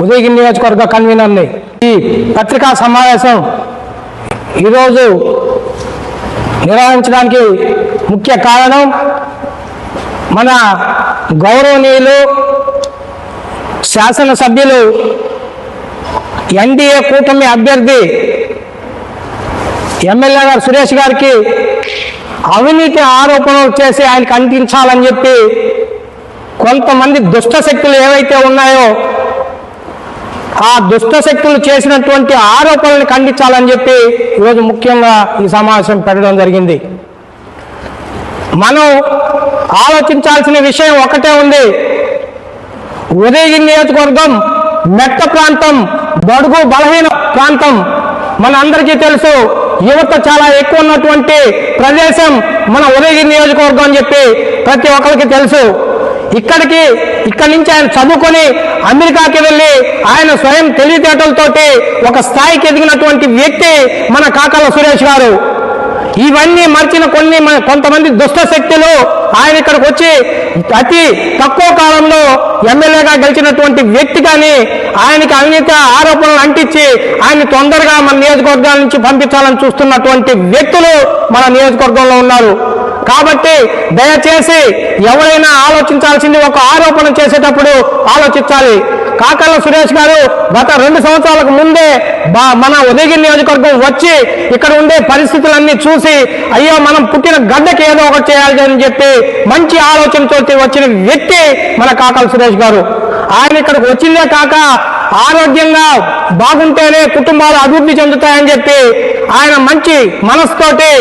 ఉదయగిరి నియోజకవర్గ కన్వీనర్ని. ఈ పత్రికా సమావేశం ఈరోజు నిర్వహించడానికి ముఖ్య కారణం మన గౌరవనీయులు శాసనసభ్యులు ఎన్డీఏ కూటమి అభ్యర్థి ఎమ్మెల్యే గారు సురేష్ గారికి అవినీతి ఆరోపణలు చేసి ఆయనకు అంటించాలని చెప్పి కొంతమంది దుష్ట శక్తులు ఏవైతే ఉన్నాయో ఆ దుష్ట శక్తులు చేసినటువంటి ఆరోపణలను ఖండించాలని చెప్పి ఈరోజు ముఖ్యంగా ఈ సమావేశం పెట్టడం జరిగింది. మనం ఆలోచించాల్సిన విషయం ఒకటే ఉంది. ఉదయగిరి నియోజకవర్గం మెట్ట ప్రాంతం బడుగు బలహీన ప్రాంతం. మన అందరికీ తెలుసు యువత చాలా ఎక్కువ ఉన్నటువంటి ప్రదేశం మన ఉదయగిరి నియోజకవర్గం అని చెప్పి ప్రతి ఒక్కరికి తెలుసు. ఇక్కడికి ఇక్కడి నుంచి ఆయన చదువుకొని అమెరికాకి వెళ్ళి ఆయన స్వయం తెలివితేటలతోటి ఒక స్థాయికి ఎదిగినటువంటి వ్యక్తి మన కాకల సురేష్ గారు. ఇవన్నీ మర్చిన కొన్ని కొంతమంది దుష్ట శక్తులు ఆయన ఇక్కడికి వచ్చి అతి తక్కువ కాలంలో ఎమ్మెల్యేగా గెలిచినటువంటి వ్యక్తి కానీ ఆయనకి అవినీతి ఆరోపణలు అంటించి ఆయన తొందరగా మన నియోజకవర్గాల నుంచి పంపించాలని చూస్తున్నటువంటి వ్యక్తులు మన నియోజకవర్గంలో ఉన్నారు. కాబట్టి దయచేసి ఎవరైనా ఆలోచించాల్సింది ఒక ఆరోపణ చేసేటప్పుడు ఆలోచించాలి. కాకర్ల సురేష్ గారు గత రెండు సంవత్సరాలకు ముందే మన ఉదయగిరి నియోజకవర్గం వచ్చి ఇక్కడ ఉండే పరిస్థితులన్నీ చూసి అయ్యో మనం పుట్టిన గడ్డకి ఏదో ఒకటి చేయాలి అని చెప్పి మంచి ఆలోచనతో వచ్చిన వ్యక్తి మన కాకల సురేష్ గారు. ఆయన ఇక్కడికి వచ్చిందే కాక ఆరోగ్యంగా బాగుంటేనే కుటుంబాలు అభివృద్ధి చెందుతాయని చెప్పి ఆయన మంచి మనసుతోటి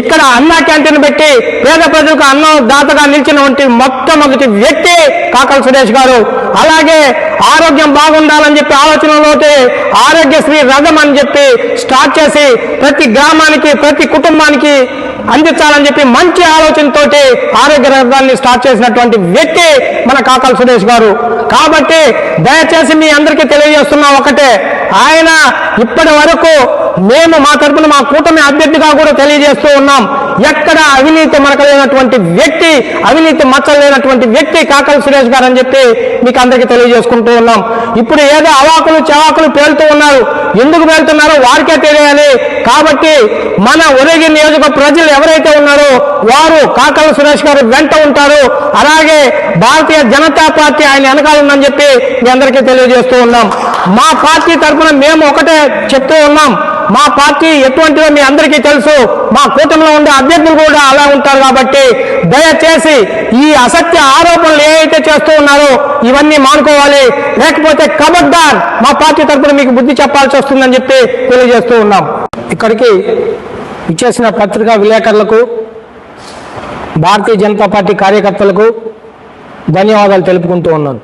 ఇక్కడ అన్న క్యాంటీన్ పెట్టి పేద ప్రజలకు అన్నం దాతగా నిలిచినటువంటి మొట్టమొదటి వ్యక్తి కాకల సురేష్ గారు. అలాగే ఆరోగ్యం బాగుండాలని చెప్పి ఆలోచనలోతే ఆరోగ్యశ్రీ రథం అని చెప్పి స్టార్ట్ చేసి ప్రతి గ్రామానికి ప్రతి కుటుంబానికి అందించాలని చెప్పి మంచి ఆలోచనతోటి ఆరోగ్య రథాన్ని స్టార్ట్ చేసినటువంటి వ్యక్తి మన కాకల సురేష్ గారు. కాబట్టి దయచేసి మీ అందరికీ తెలియజేస్తున్నా ఒకటే ఆయన ఇప్పటి వరకు మేము మా తరపున మా కూటమి అభ్యర్థిగా కూడా తెలియజేస్తూ ఉన్నాం. ఎక్కడ అవినీతి మరకలేనటువంటి వ్యక్తి అవినీతి మచ్చలేనటువంటి వ్యక్తి కాకల సురేష్ గారు అని చెప్పి మీకు అందరికీ తెలియజేసుకుంటూ ఉన్నాం. ఇప్పుడు ఏదో అవాకులు చవాకులు పేలుతూ ఉన్నారు. ఎందుకు పేలుతున్నారో? వారికే తెలియాలి. కాబట్టి మన ఉదయగిరి నియోజక ప్రజలు ఎవరైతే ఉన్నారో వారు కాకల సురేష్ గారు వెంట ఉంటారు. అలాగే భారతీయ జనతా పార్టీ ఆయన వెనకాల ఉందని చెప్పి మీ అందరికీ తెలియజేస్తూ ఉన్నాం. మా పార్టీ తరఫున మేము ఒకటే చెప్తూ ఉన్నాం. మా పార్టీ ఎటువంటిదో మీ అందరికీ తెలుసు. మా కూటమిలో ఉండే అభ్యర్థులు కూడా అలా ఉంటారు కాబట్టి దయచేసి ఈ అసత్య ఆరోపణలు ఏవైతే చేస్తూ ఉన్నారో ఇవన్నీ మానుకోవాలి. లేకపోతే కబడ్దార్ మా పార్టీ తరఫున మీకు బుద్ధి చెప్పాల్సి వస్తుందని చెప్పి తెలియజేస్తూ ఉన్నాం. ఇక్కడికి ఇచ్చేసిన పత్రికా విలేకరులకు భారతీయ జనతా పార్టీ కార్యకర్తలకు ధన్యవాదాలు తెలుపుకుంటూ ఉన్నాను.